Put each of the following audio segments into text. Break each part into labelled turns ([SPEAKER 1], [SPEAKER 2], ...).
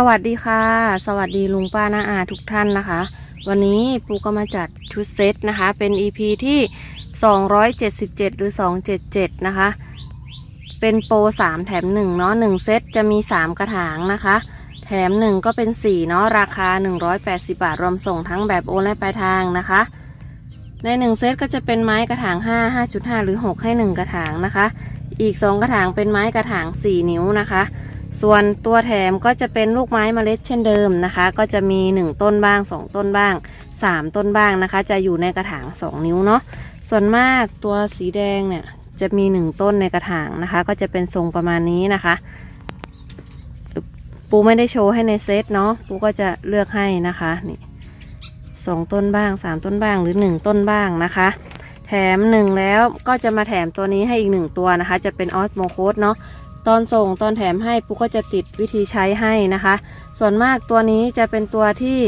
[SPEAKER 1] สวัสดีค่ะ สวัสดีลุงป้าน้าอาทุกท่านนะคะ วันนี้ปูก็มาจัดชุดเซตนะคะ เป็น EP ที่ 277 หรือ 277 นะคะ เป็นโปร 3 แถม 1 เนาะ1เซตจะมี 3 กระถางนะคะ แถม 1 ก็เป็น 4 เนาะราคา 180 บาท รวมส่งทั้งแบบโอนและปลายทางนะคะ ใน 1 เซตก็จะเป็นไม้กระถาง 5 5.5 หรือ 6 ให้ 1 กระถางนะคะ อีก 2 กระถางเป็นไม้กระถาง 4 นิ้วนะคะ ส่วนตัวแถมก็จะเป็นลูกไม้เมล็ดเช่นเดิมนะคะ ก็จะมี 1 ต้นบ้าง 2 ต้นบ้าง 3 ต้นบ้างนะคะ จะอยู่ในกระถาง 2 นิ้วเนาะส่วนมากตัวสีแดงเนี่ยจะมี 1 ต้นในกระถางนะคะ ก็จะเป็นทรงประมาณนี้นะคะ ปูไม่ได้โชว์ให้ในเซตเนาะปูก็จะเลือกให้นะคะนี่สองต้นบ้าง 3 ต้นบ้างหรือ 1 ต้นบ้างนะคะ แถม 1 แล้วก็จะมาแถมตัวนี้ให้อีก 1 ตัวนะคะ จะเป็นออสโมโคสเนาะ ตอนส่งตอนแถมให้ปุ๊กก็จะติดวิธีใช้ให้นะคะ ส่วนมากตัวนี้จะเป็นตัวที่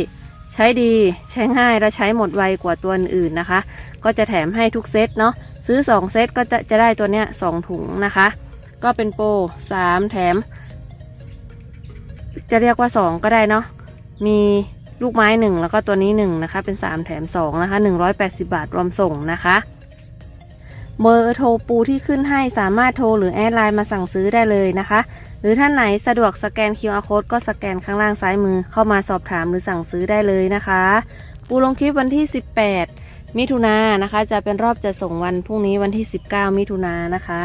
[SPEAKER 1] ใช้ดีใช้ง่ายและใช้หมดไวกว่าตัวอื่นนะคะ ก็จะแถมให้ทุกเซตเนาะซื้อ 2 เซตก็จะจะได้ตัวเนี้ย2ถุงนะคะ ก็เป็นโปร3 แถม จะเรียกว่า 2 ก็ได้เนาะมีลูกไม้ 1 แล้วก็ตัวนี้ 1 นะคะ เป็น 3 แถม 2 นะคะ 180 บาทรวมส่งนะคะ เบอร์โทรปูที่ขึ้นให้สามารถโทรหรือแอดไลน์มาสั่งซื้อได้เลยนะคะ หรือท่านไหนสะดวกสแกน QR code ก็สแกนข้างล่างซ้ายมือเข้ามาสอบถามหรือสั่งซื้อได้เลยนะคะ ปูลงคลิปวันที่ 18 มิถุนายนนะคะ จะเป็นรอบจะส่งวันพรุ่งนี้วันที่ 19 มิถุนายนนะคะ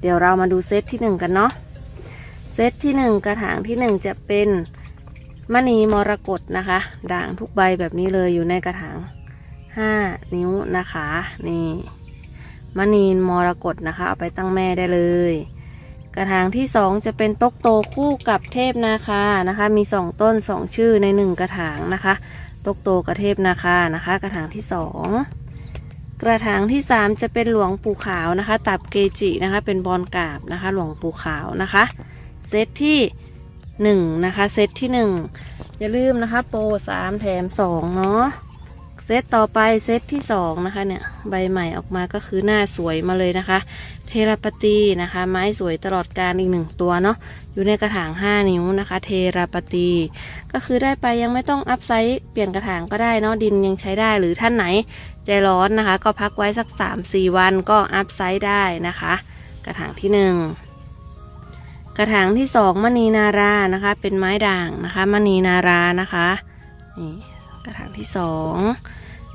[SPEAKER 1] เดี๋ยวเรามาดูเซตที่ 1 กันเนาะเซตที่ 1 กระถางที่ 1 จะเป็นมณีมรกตนะคะ ด่างทุกใบแบบนี้เลยอยู่ในกระถาง 5 นิ้วนะคะนี่ มณีนมรกตนะคะ เอาไปตั้งแม่ได้เลย กระถางที่สองจะเป็นตกโตคู่กับเทพนาคานะคะ มีสองต้นสองชื่อในหนึ่งกระถางนะคะ ตกโตกับเทพนาคานะคะ กระถางที่สองกระถางที่สามจะเป็นหลวงปู่ขาวนะคะ ตับเกจินะคะ เป็นบอลกาบนะคะ หลวงปู่ขาวนะคะ เซตที่หนึ่งนะคะ เซตที่หนึ่งอย่าลืมนะคะ โปรสามแถมสองเนาะ เซตต่อไปเซตที่สองนะคะเนี่ยใบใหม่ออกมาก็คือหน้าสวยมาเลยนะคะ เทราปตีนะคะ ไม้สวยตลอดการอีกหนึ่งตัวเนาะอยู่ในกระถาง 5 นิ้วนะคะ เทราปตี ก็คือได้ไปยังไม่ต้องอัพไซส์เปลี่ยนกระถางก็ได้เนาะดินยังใช้ได้หรือท่านไหนใจร้อนนะคะ ก็พักไว้สัก 3-4 วันก็อัพไซส์ได้นะคะ กระถางที่หนึ่งกระถางที่สองมณีนารานะคะ เป็นไม้ด่างนะคะมณีนารานะคะนี่ กระถางที่สอง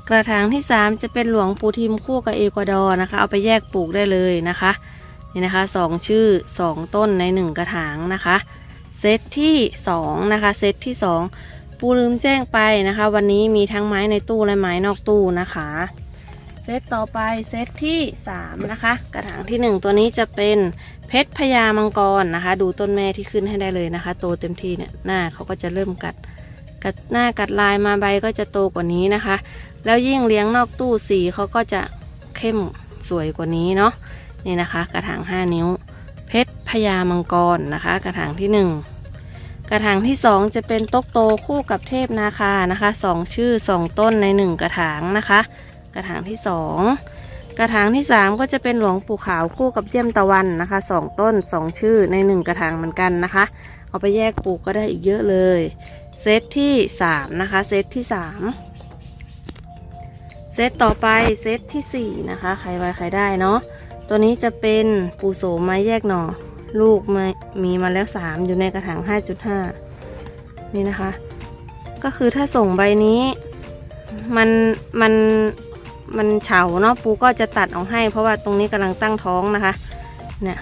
[SPEAKER 1] กระถางที่3จะเป็นหลวงปูทิมคู่กับเอกวาดอร์นะคะ เอาไปแยกปลูกได้เลยนะคะนี่นะคะสองชื่อ2ต้นใน1กระถางนะคะเซตที่2นะคะเซตที่2ปูลืมแจ้งไปนะคะ วันนี้มีทั้งไม้ในตู้และไม้นอกตู้นะคะเซตต่อไปเซตที่3นะคะ กระถางที่1ตัวนี้จะเป็นเพชรพญามังกรนะคะ ดูต้นแม่ที่ขึ้นให้ได้เลยนะคะ โตเต็มที่เนี่ยหน้าเขาก็จะเริ่มกัด กัดหน้ากัดลายมาใบก็จะโตกว่านี้นะคะ แล้วยิ่งเลี้ยงนอกตู้สีเขาก็จะเข้มสวยกว่านี้เนาะนี่นะคะ กระถาง 5 นิ้ว เพชรพญามังกรนะคะ กระถางที่ 1 กระถางที่ 2 จะเป็นตกโตคู่กับเทพนาคานะคะ 2 ชื่อ 2 ต้นใน 1 กระถางนะคะ กระถางที่ 2 กระถางที่ 3 ก็จะเป็นหลวงปู่ขาวคู่กับเยี่ยมตะวันนะคะ 2 ต้น 2 ชื่อใน 1 กระถางเหมือนกันนะคะ เอาไปแยกปลูกก็ได้อีกเยอะเลย เซตที่3นะคะเซตที่3เซตต่อไปเซตที่4นะคะใครไว้ใครได้เนาะตัวนี้จะเป็นปูโสมไม้แยกหน่อ ลูกม,มีมาแล้ว3อยู่ในกระถาง5.5 นี่นะคะ ก็คือถ้าส่งใบนี้มันมันมันเฉาเนาะปูก็จะตัดออกให้ เพราะว่าตรงนี้กำลังตั้งท้องนะคะเนี่ย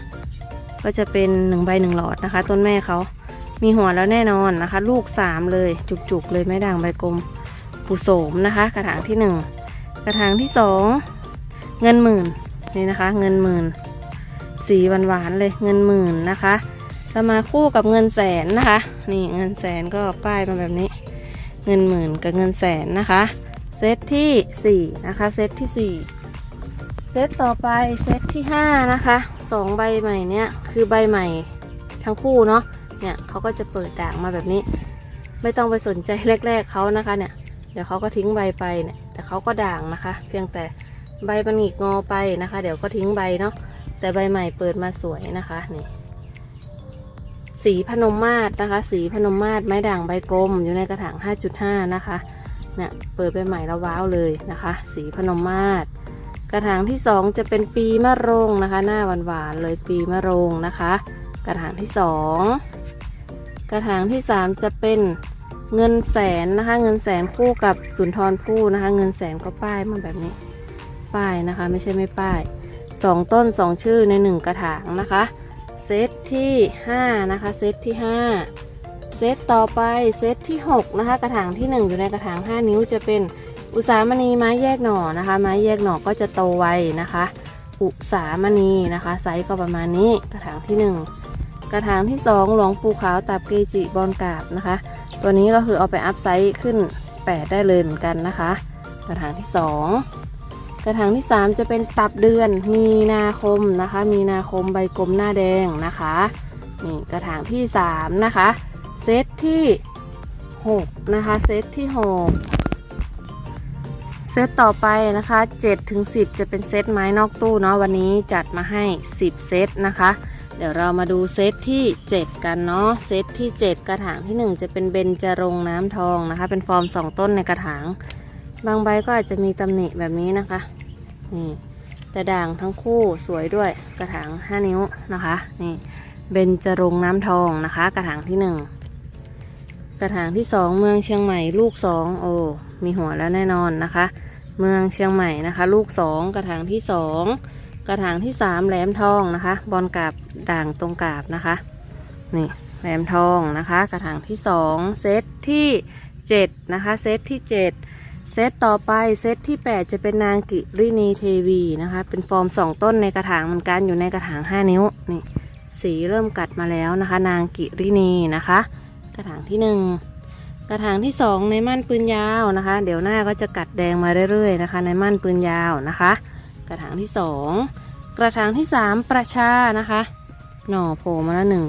[SPEAKER 1] ก็จะเป็น1ใบ1หลอดนะคะ ต้นแม่เขา มีหัวแล้วแน่นอนนะคะ ลูกสามเลยจุกๆเลยไม้ด่างใบกลมปูโสมนะคะ กระถางที่หนึ่งกระถางที่สองเงินหมื่นนี่นะคะ เงินหมื่นสีหวานๆเลยเงินหมื่นนะคะจะมาคู่กับเงินแสนนะคะ นี่เงินแสนก็ป้ายมาแบบนี้ เงินหมื่นกับเงินแสนนะคะเซตที่สี่นะคะ เซตที่สี่เซตต่อไปเซตที่ห้านะคะสองใบใหม่เนี่ยคือใบใหม่ทั้งคู่เนาะ เนี่ยเขาก็จะเปิดด่างมาแบบนี้ ไม่ต้องไปสนใจแรก ๆเขานะคะเนี่ย เดี๋ยวเขาก็ทิ้งใบไปเนี่ยแต่เขาก็ด่างนะคะ เพียงแต่ใบมันหงิกงอไปนะคะ เดี๋ยวก็ทิ้งใบเนาะแต่ใบใหม่เปิดมาสวยนะคะนี่สีพนมมาศนะคะ สีพนมมาศไม้ด่างใบกลมอยู่ในกระถาง 5.5 นะคะเนี่ยเปิดไปใหม่แล้วว้าวเลยนะคะ สีพนมมาศกระถางที่ 2 จะเป็นปีมะโรงนะคะ หน้าหวานๆเลยปีมะโรงนะคะ กระถางที่ 2 กระถางที่ 3 จะเป็นเงินแสนนะคะ เงินแสนคู่กับสุนทรภู่นะคะ เงินแสนก็ป้ายมาแบบนี้ ป้ายนะคะ ไม่ใช่ไม่ป้ายสองต้นสองชื่อในหนึ่งกระถางนะคะ เซตที่ 5 นะคะ เซตที่ 5 เซตต่อไปเซตที่ 6 นะคะ กระถางที่ 1 อยู่ในกระถาง 5 นิ้วจะเป็นอุสามณีไม้แยกหน่อนะคะ ไม้แยกหน่อก็จะโตไวนะคะ อุสามณีนะคะ ไซส์ก็ประมาณนี้กระถางที่ 1 กระถางที่ 2 หลวงปูขาวตับเกจิบอลกาบนะคะ ตัวนี้ก็คือเอาไปอัพไซส์ขึ้น 8 ได้เลยเหมือนกันนะคะ กระถางที่ 2 กระถางที่ 3 จะเป็นตับเดือนมีนาคมนะคะ มีนาคมใบกลมหน้าแดงนะคะนี่กระถางที่ 3 นะคะ เซตที่ 6 นะคะ เซตที่ 6 เซตต่อไปนะคะ7ถึง10 จะเป็นเซตไม้นอกตู้เนาะวันนี้จัดมาให้ 10 เซตนะคะ เดี๋ยวเรามาดูเซตที่ 7 กันเนาะเซตที่ 7 กระถางที่ 1 จะเป็นเบญจรงน้ำทองนะคะ เป็นฟอร์ม 2 ต้นในกระถาง บางใบก็อาจจะมีตำหนิแบบนี้นะคะนี่แต่ด่างทั้งคู่สวยด้วยกระถาง 5 นิ้วนะคะ นี่เบญจรงน้ำทองนะคะ กระถางที่ 1 กระถางที่ 2 เมืองเชียงใหม่ลูก 2 โอ้มีหัวแล้วแน่นอนนะคะ เมืองเชียงใหม่นะคะ ลูก 2 กระถางที่ 2 กระถางที่3แหลมทองนะคะ บอลกาบด่างตรงกาบนะคะ นี่แหลมทองนะคะ กระถางที่2เซตที่7นะคะ เซตที่7เซตต่อไปเซตที่ 8 จะเป็นนางกิรินีเทวีนะคะ เป็นฟอร์ม 2 ต้นในกระถางเหมือนกันอยู่ในกระถาง 5 นิ้วนี่สีเริ่มกัดมาแล้วนะคะ นางกิรินีนะคะ กระถางที่ 1 กระถางที่ 2 ในมั่นปืนยาวนะคะ เดี๋ยวหน้าก็จะกัดแดงมาเรื่อยๆนะคะ ในมั่นปืนยาวนะคะ กระถางที่2กระถางที่3ประชานะคะ หน่อโผล่มาแล้วหนึ่ง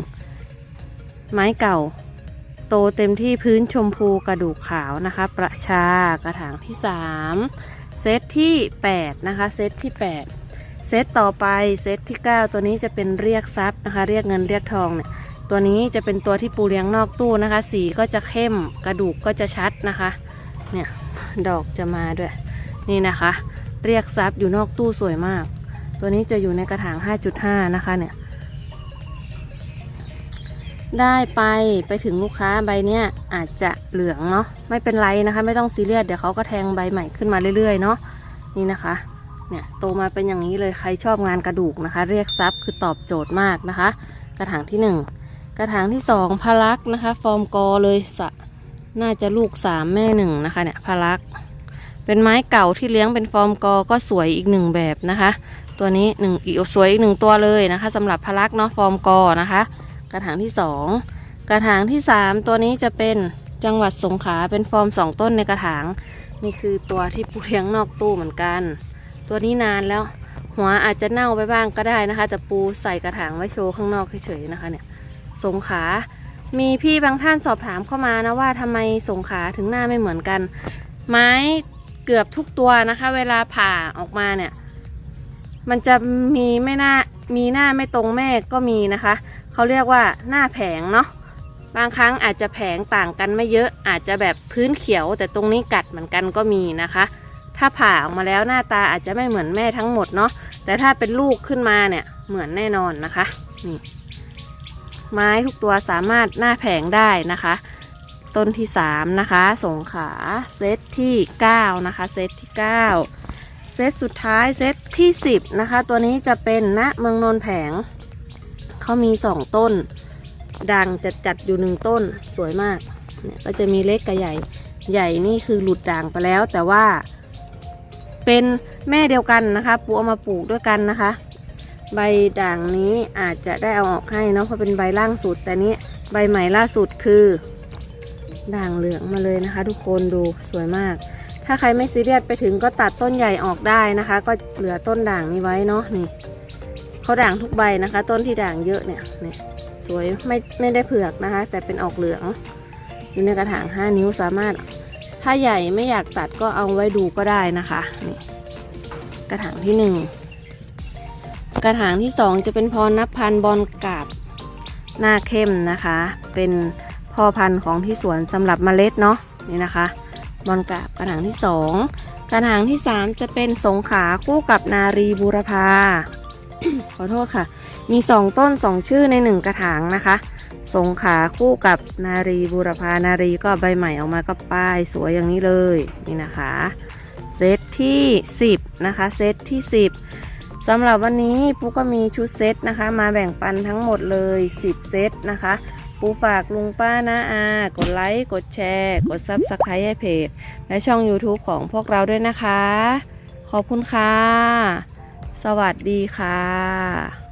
[SPEAKER 1] ไม้เก่า โตเต็มที่พื้นชมพูกระดูกขาวนะคะ ประชากระถางที่3เซตที่8นะคะเซตที่8เซตต่อไปเซตที่9ตัวนี้จะเป็นเรียกทรัพย์นะคะ เรียกเงินเรียกทองเนี่ยตัวนี้จะเป็นตัวที่ปูเลี้ยงนอกตู้นะคะ สีก็จะเข้มกระดูกก็จะชัดนะคะ เนี่ยดอกจะมาด้วย นี่นะคะ เรียกทรัพย์อยู่นอกตู้สวยมาก ตัวนี้จะอยู่ในกระถาง 5.5 นะคะเนี่ย ได้ไปไปถึงลูกค้าใบเนี้ยอาจจะเหลืองเนาะไม่เป็นไรนะคะ ไม่ต้องซีเรียสเดี๋ยวเขาก็แทงใบใหม่ขึ้นมาเรื่อยๆเนาะนี่นะคะเนี่ยโตมาเป็นอย่างนี้เลยใครชอบงานกระดูกนะคะ เรียกซับคือตอบโจทย์มากนะคะ กระถางที่หนึ่งกระถางที่สองพารักนะคะ ฟอร์มกอเลยสะน่าจะลูกสามแม่หนึ่งนะคะเนี่ยพารัก เป็นไม้เก่าที่เลี้ยงเป็นฟอร์มกอก็สวยอีกหนึ่งแบบนะคะ ตัวนี้หนึ่งอีกสวยอีกหนึ่งตัวเลยนะคะสำหรับพารักเนาะฟอร์มกอนะคะ กระถางที่สองกระถางที่สามตัวนี้จะเป็นจังหวัดสงขลาเป็นฟอร์มสองต้นในกระถางนี่คือตัวที่ปูเลี้ยงนอกตู้เหมือนกัน ตัวนี้นานแล้ว หัวอาจจะเน่าไปบ้างก็ได้นะคะ แต่ปูใส่กระถางไว้โชว์ข้างนอกเฉยๆนะคะเนี่ยสงขา มีพี่บางท่านสอบถามเข้ามานะว่าทำไมสงขาถึงหน้าไม่เหมือนกัน ไม้ เกือบทุกตัวนะคะ เวลาผ่าออกมาเนี่ย มันจะมีไม่หน้ามีหน้าไม่ตรงแม่ก็มีนะคะเขาเรียกว่าหน้าแผงเนาะบางครั้งอาจจะแผงต่างกันไม่เยอะอาจจะแบบพื้นเขียว แต่ตรงนี้กัดเหมือนกันก็มีนะคะ ถ้าผ่าออกมาแล้วหน้าตาอาจจะไม่เหมือนแม่ทั้งหมดเนาะแต่ถ้าเป็นลูกขึ้นมาเนี่ยเหมือนแน่นอนนะคะนี่ไม้ทุกตัวสามารถหน้าแผงได้นะคะ ต้นที่สามนะคะ สงขาเซตที่เก้านะคะ เซตที่เก้าเซตสุดท้ายเซตที่สิบนะคะ ตัวนี้จะเป็นณเมืองนนแผงเขามีสองต้นด่างจัดจัดอยู่หนึ่งต้นสวยมากเนี่ยก็จะมีเล็กกับใหญ่ใหญ่นี่คือหลุดด่างไปแล้ว แต่ว่า เป็นแม่เดียวกันนะคะปูเอามาปลูกด้วยกันนะคะ ใบด่างนี้อาจจะได้เอาออกให้เนาะเพราะเป็นใบล่างสุด แต่นี้ใบใหม่ล่าสุดคือ ด่างเหลืองมาเลยนะคะ ทุกคนดูสวยมาก ถ้าใครไม่ซีเรียสไปถึงก็ตัดต้นใหญ่ออกได้นะคะ ก็เหลือต้นด่างนี้ไว้เนาะนี่เขาด่างทุกใบนะคะ ต้นที่ด่างเยอะเนี่ยนี่สวยไม่ไม่ได้เผือกนะคะ แต่เป็นออกเหลืองอยู่ในกระถาง 5 นิ้วสามารถ ถ้าใหญ่ไม่อยากตัดก็เอาไว้ดูก็ได้นะคะนี่กระถางที่หนึ่งกระถางที่สองจะเป็นพรนับพันบอลกาบหน้าเข้มนะคะ เป็น พ่อพันธุ์ของที่สวนสำหรับเมล็ดเนาะนี่นะคะบอลกับกระถางที่สองกระถางที่สามจะเป็นสงขาคู่กับนารีบูรพาขอโทษค่ะ มีสองต้นสองชื่อในหนึ่งกระถางนะคะ สงขาคู่กับนารีบูรพานารีก็ใบใหม่ออกมาก็ป้ายสวยอย่างนี้เลยนี่นะคะเซตที่ 10 นะคะ เซตที่ 10สำหรับวันนี้ปูก็มีชุดเซตนะคะ มาแบ่งปันทั้งหมดเลย 10 เซตนะคะ ปูฝากลุงป้านะอา กดไลค์ กดแชร์ กดซับสไครต์ให้เพจ และช่อง YouTube ของพวกเราด้วยนะคะ ขอบคุณค่ะ สวัสดีค่ะ